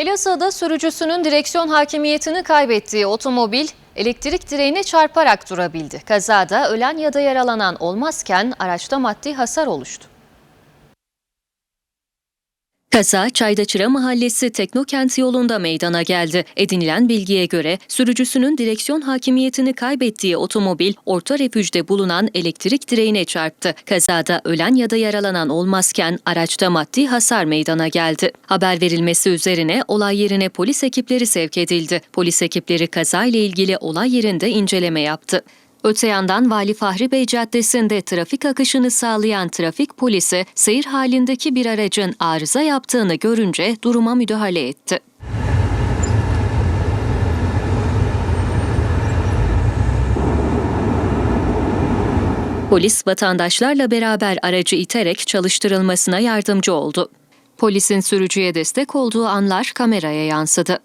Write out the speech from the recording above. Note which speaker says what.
Speaker 1: Elazığ'da sürücüsünün direksiyon hakimiyetini kaybettiği otomobil elektrik direğine çarparak durabildi. Kazada ölen ya da yaralanan olmazken araçta maddi hasar oluştu. Kaza Çaydaçıra Mahallesi Teknokent yolunda meydana geldi. Edinilen bilgiye göre sürücüsünün direksiyon hakimiyetini kaybettiği otomobil orta refüjde bulunan elektrik direğine çarptı. Kazada ölen ya da yaralanan olmazken araçta maddi hasar meydana geldi. Haber verilmesi üzerine olay yerine polis ekipleri sevk edildi. Polis ekipleri kazayla ilgili olay yerinde inceleme yaptı. Öte yandan Vali Fahri Bey Caddesi'nde trafik akışını sağlayan trafik polisi seyir halindeki bir aracın arıza yaptığını görünce duruma müdahale etti. Polis vatandaşlarla beraber aracı iterek çalıştırılmasına yardımcı oldu. Polisin sürücüye destek olduğu anlar kameraya yansıdı.